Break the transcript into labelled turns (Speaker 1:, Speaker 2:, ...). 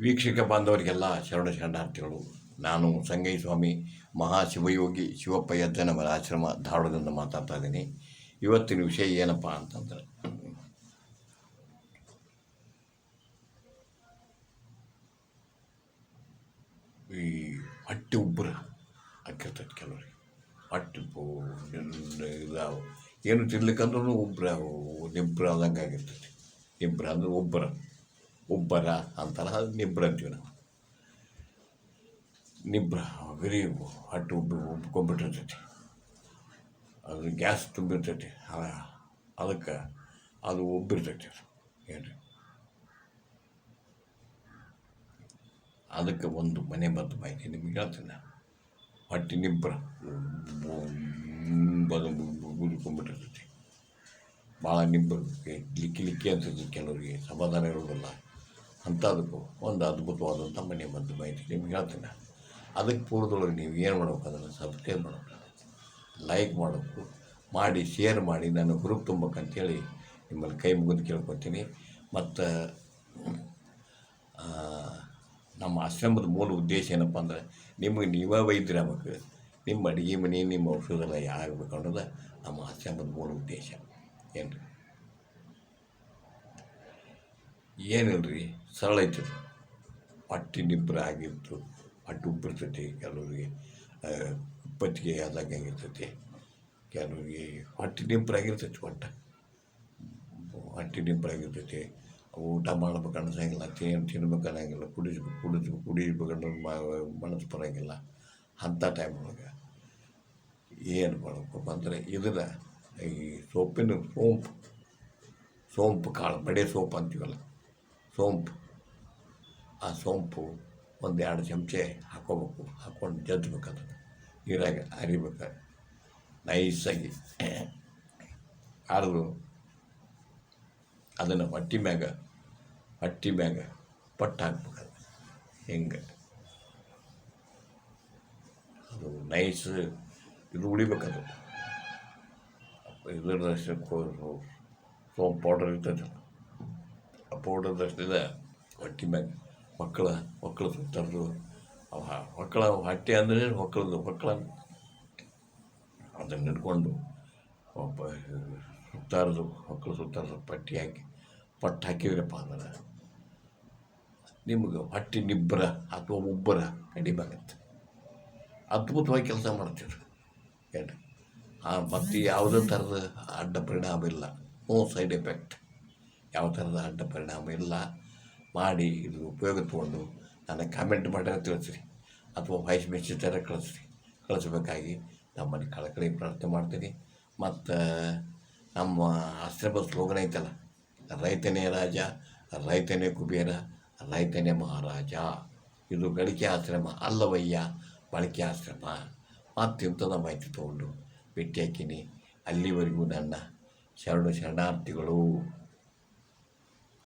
Speaker 1: ವೀಕ್ಷಕ ಬಾಂಧವರಿಗೆಲ್ಲ ಶರಣ ಶರಣಾರ್ಥಿಗಳು, ನಾನು ಸಂಗೈ ಸ್ವಾಮಿ ಮಹಾಶಿವಯೋಗಿ ಶಿವಪ್ಪ ಯಜ್ಜನವರ ಆಶ್ರಮ ಧಾರವಾಡದಿಂದ ಮಾತಾಡ್ತಾ ಇದ್ದೀನಿ. ಇವತ್ತಿನ ವಿಷಯ ಏನಪ್ಪ ಅಂತಂದ್ರೆ, ಈ ಹಟ್ಟಿ ಉಬ್ಬರ ಆಗಿರ್ತೈತೆ ಕೆಲವ್ರಿಗೆ. ಹಟ್ಟಿ ಇದಾವ. ಏನು ತಿನ್ಲಿಕ್ಕಂದ್ರೂ ಉಬ್ಬರ ನಿಬ್ಬರ ಆದಂಗೆ ಆಗಿರ್ತೈತಿ ನಿಬ್ಬರ ಅಂದ್ರೆ ಉಬ್ಬರ. ಉಬ್ಬರ ಅಂತಾರ ಅದು ನಿಬ್ರ ಅಂತೀವಿ ನಾವು. ನಿಬ್ರ ಬರೀ ಹೊಟ್ಟೆ ಉಬ್ಬಿ ಉಬ್ಕೊಂಡ್ಬಿಟ್ಟಿರ್ತೈತಿ ಅದು ಗ್ಯಾಸ್ ತುಂಬಿರ್ತೈತಿ. ಅದಕ್ಕೆ ಅದು ಉಬ್ಬಿರ್ತೈತಿ ಅದು. ಏನು ಅದಕ್ಕೆ ಒಂದು ಮನೆ ಮದ್ದು ಮಾಹಿತಿ ನಿಮ್ಗೆ ಹೇಳ್ತೀನಿ ನಾನು. ಹೊಟ್ಟೆ ನಿಬ್ರ ಗುದ್ಕೊಂಡ್ಬಿಟ್ಟಿರ್ತೈತಿ ಭಾಳ ನಿಬ್ಬ ಲಿಕ್ಕಿ ಲಿಕ್ಕಿ ಅಂತೈತಿ ಕೆಲವರಿಗೆ, ಸಮಾಧಾನ ಇರೋದಿಲ್ಲ ಅಂಥದಕ್ಕೂ ಒಂದು ಅದ್ಭುತವಾದಂಥ ಮನೆ ಮದ್ದು ಮಾಹಿತಿ. ನಿಮ್ಗೆ ಹೇಳ್ತೀನಿ. ಅದಕ್ಕೆ ಪೂರ್ವದೊಳಗೆ ನೀವು ಏನು ಮಾಡಬೇಕು ಅದನ್ನು ಸಬ್ಸ್ಕ್ರೈಬ್ ಮಾಡಬೇಕು ಲೈಕ್ ಮಾಡಬೇಕು. ಮಾಡಿ ಶೇರ್ ಮಾಡಿ. ನಾನು ಗ್ರೂಪ್ ತುಂಬಬೇಕಂತೇಳಿ ನಿಮ್ಮಲ್ಲಿ ಕೈ ಮುಗಿದು ಕೇಳ್ಕೊತೀನಿ. ಮತ್ತು ನಮ್ಮ ಆಶ್ರಮದ ಮೂಲ ಉದ್ದೇಶ ಏನಪ್ಪ ಅಂದ್ರೆ ನಿಮಗೆ ನೀವೇ ವೈದ್ಯರಾಗಬೇಕು ನಿಮ್ಮ ಅಡುಗೆ ಮನೆ, ನಿಮ್ಮ ಔಷಧಲ್ಲ ಯಾ ಆಗಬೇಕು ಅನ್ನೋದು ನಮ್ಮ ಆಶ್ರಮದ ಮೂಲ ಉದ್ದೇಶ. ಏನು ಏನಿಲ್ಲ ರೀ ಸರಳ ಐತಿ ಅದು. ಹೊಟ್ಟೆ ನಿಬ್ಬರ ಆಗಿತ್ತು ಅಟ್ಟು ಉಬ್ಬಿರ್ತೈತಿ ಕೆಲವರಿಗೆ ಆ, ಕುಪ್ಪತ್ತಿಗೆ ಆದಾಗ ಇರ್ತೈತಿ ಕೆಲವರಿಗೆ ಹೊಟ್ಟೆ ನಿಂಪರ ಆಗಿರ್ತೈತಿ ಹೊಟ್ಟೆ ಹೊಟ್ಟೆ ನಿಂಪರ ಆಗಿರ್ತೈತಿ. ಊಟ ಮಾಡ್ಬೇಕು ಅನ್ಸಂಗಿಲ್ಲ ತಿನ್ ತಿನ್ಬೇಕು ಅನ್ನಂಗಿಲ್ಲ ಕುಡಿಸ್ಬೇಕು ಕುಡಿಸ್ಬೇಕು ಕುಡಿಬೇಕು ಅನ್ನೋದು ಮ- ಮನಸ್ಸು ಬರೋಂಗಿಲ್ಲ ಅಂಥ ಟೈಮ್ ಒಳಗೆ. ಏನು ಮಾಡಬೇಕು ಅಂದರೆ ಇದನ್ನು ಈ ಸೋಪಿನ ಸೋಂಪು ಸೋಂಪು ಕಾಳು ಬಡೆ ಸೋಪು ಅಂತೀವಲ್ಲ. ಸೋಂಪು. ಆ ಸೋಂಪು ಒಂದು ಎರಡು ಚಮಚೆ ಹಾಕೋಬೇಕು, ಹಾಕ್ಕೊಂಡು ಜಜ್ಬೇಕು ಅದನ್ನು ನೀರಾಗ ಅರಿಬೇಕು ನೈಸಾಗಿ ಅರೆದು ಅದನ್ನು ಹೊಟ್ಟಿ ಮ್ಯಾಗ ಹೊಟ್ಟಿ ಮ್ಯಾಗ ಪಟ್ಟು ಹಾಕ್ಬೇಕು ಅದು ಹಿಂಗೆ. ಅದು ನೈಸ್ ಇದು ಉಳಿಬೇಕದು ಇದರದಷ್ಟು ಸೋಂಪು ಪೌಡರ್ ಇರ್ತೈತಲ್ಲ ಆ ಪೌಡರ್ದಷ್ಟಿದೆ ಹೊಟ್ಟೆ ಮ್ಯಾಗ ಮಕ್ಕಳ ಮಕ್ಕಳು ಅವ ಮಕ್ಕಳ ಹೊಟ್ಟೆ ಅಂದರೆ ಮಕ್ಕಳದು ಮಕ್ಕಳ ಅದನ್ನು ಒಬ್ಬ ಸುತ್ತಾರದು ಮಕ್ಕಳು ಸುತ್ತಾರದು ಪಟ್ಟಿ ಹಾಕಿ, ಪಟ್ಟು ಹಾಕಿದ್ರಪ್ಪ ಅಂದ್ರೆ ನಿಮ್ಗೆ ಹೊಟ್ಟೆ ನಿಬ್ಬರ ಅಥವಾ ಉಬ್ಬರ ಕಡಿಮೆ ಆಗುತ್ತೆ. ಅದ್ಭುತವಾಗಿ ಕೆಲಸ ಮಾಡ್ತೀರಿ ಏನು ಮತ್ತು ಯಾವುದೇ ಥರದ ಅಡ್ಡ ಪರಿಣಾಮ ಇಲ್ಲ. ನೋ ಸೈಡ್ ಎಫೆಕ್ಟ್ ಯಾವ ಥರದ ಅಡ್ಡ ಪರಿಣಾಮ ಇಲ್ಲ. ಮಾಡಿ ಇದು ಉಪಯೋಗ ತೊಗೊಂಡು ನನಗೆ ಕಾಮೆಂಟ್ ಮಾಡಿದ್ರೆ ತಿಳಿಸ್ರಿ. ಅಥವಾ ವಾಯ್ಸ್ ಮೆಸೇಜ್ ಥರ ಕಳಿಸ್ರಿ. ಕಳಿಸ್ಬೇಕಾಗಿ ನಮ್ಮಲ್ಲಿ ಕಳಕಳಿ ಪ್ರಾರ್ಥನೆ ಮಾಡ್ತೀನಿ. ಮತ್ತು, ನಮ್ಮ ಆಶ್ರಮ ಸ್ಲೋಗನ್ ಐತಲ್ಲ, ರೈತನೇ ರಾಜ, ರೈತನೇ ಕುಬೇರ, ರೈತನೇ ಮಹಾರಾಜ. ಇದು ಗಳಿಕೆ ಆಶ್ರಮ ಅಲ್ಲವಯ್ಯ, ಬಳಕೆ ಆಶ್ರಮ. ಮತ್ತಿಂಥದ ಮಾಹಿತಿ ತೊಗೊಂಡು ಭೇಟಿ ಹಾಕಿನಿ. ಅಲ್ಲಿವರೆಗೂ ನನ್ನ ಶರಣು ಶರಣಾರ್ಥಿಗಳು.